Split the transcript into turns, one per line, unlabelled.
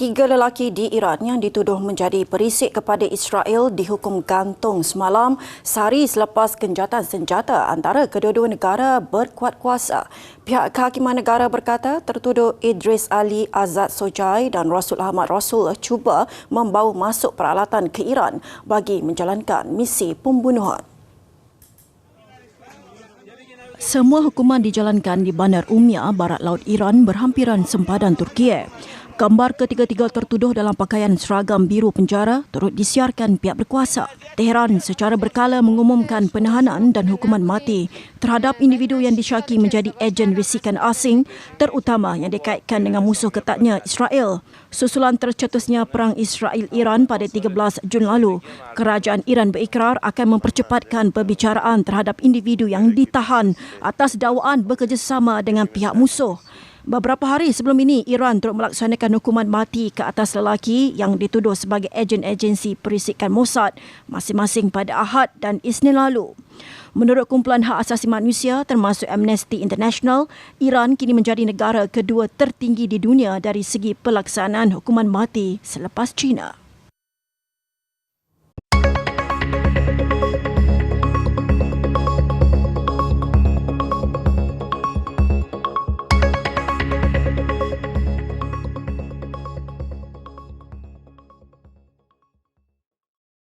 Tiga lelaki di Iran yang dituduh menjadi perisik kepada Israel dihukum gantung semalam sehari selepas genjatan senjata antara kedua-dua negara berkuat kuasa. Pihak kehakiman negara berkata tertuduh Idris Ali Azad Sojai dan Rasul Ahmad Rasul cuba membawa masuk peralatan ke Iran bagi menjalankan misi pembunuhan. Semua hukuman dijalankan di Bandar Umia, Barat Laut Iran berhampiran sempadan Turki. Gambar ketiga-tiga tertuduh dalam pakaian seragam biru penjara turut disiarkan pihak berkuasa. Tehran secara berkala mengumumkan penahanan dan hukuman mati terhadap individu yang disyaki menjadi ejen risikan asing terutama yang dikaitkan dengan musuh ketatnya Israel. Susulan tercetusnya perang Israel-Iran pada 13 Jun lalu, kerajaan Iran berikrar akan mempercepatkan perbicaraan terhadap individu yang ditahan atas dakwaan bekerjasama dengan pihak musuh. Beberapa hari sebelum ini, Iran turut melaksanakan hukuman mati ke atas lelaki yang dituduh sebagai ejen agensi perisikan Mossad masing-masing pada Ahad dan Isnin lalu. Menurut kumpulan hak asasi manusia termasuk Amnesty International, Iran kini menjadi negara kedua tertinggi di dunia dari segi pelaksanaan hukuman mati selepas China.